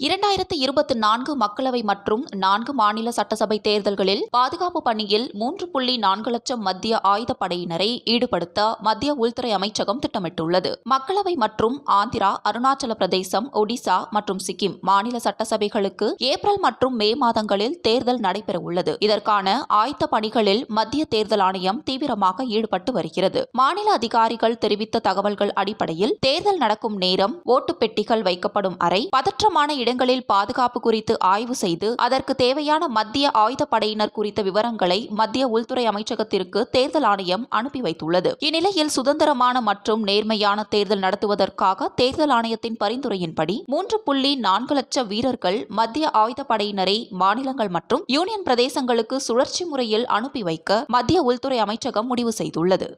இரண்டாயிரத்து இருபத்தி நான்கு மக்களவை மற்றும் நான்கு மாநில சட்டசபை தேர்தல்களில் பாதுகாப்பு பணியில் மூன்று புள்ளி நான்கு லட்சம் மத்திய ஆயுதப்படையினரை ஈடுபடுத்த மத்திய உள்துறை அமைச்சகம் திட்டமிட்டுள்ளது. மக்களவை மற்றும் ஆந்திரா அருணாச்சல பிரதேசம் ஒடிசா மற்றும் சிக்கிம் மாநில சட்டசபைகளுக்கு ஏப்ரல் மற்றும் மே மாதங்களில் தேர்தல் நடைபெறவுள்ளது. இதற்கான ஆயத்த பணிகளில் மத்திய தேர்தல் ஆணையம் தீவிரமாக ஈடுபட்டு வருகிறது. மாநில அதிகாரிகள் தெரிவித்த தகவல்கள் அடிப்படையில் தேர்தல் நடக்கும் நேரம் ஓட்டு பெட்டிகள் வைக்கப்படும் அறை பதற்றமான இடங்களில் பாதுகாப்பு குறித்து ஆய்வு செய்து அதற்கு தேவையான மத்திய ஆயுதப்படையினர் குறித்த விவரங்களை மத்திய உள்துறை அமைச்சகத்திற்கு தேர்தல் ஆணையம் அனுப்பி வைத்துள்ளது. இந்நிலையில் சுதந்திரமான மற்றும் நேர்மையான தேர்தல் நடத்துவதற்காக தேர்தல் ஆணையத்தின் பரிந்துரையின்படி மூன்று புள்ளி நான்கு லட்சம் வீரர்கள் மத்திய ஆயுதப்படையினரை மாநிலங்கள் மற்றும் யூனியன் பிரதேசங்களுக்கு சுழற்சி முறையில் அனுப்பி வைக்க மத்திய உள்துறை அமைச்சகம் முடிவு செய்துள்ளது.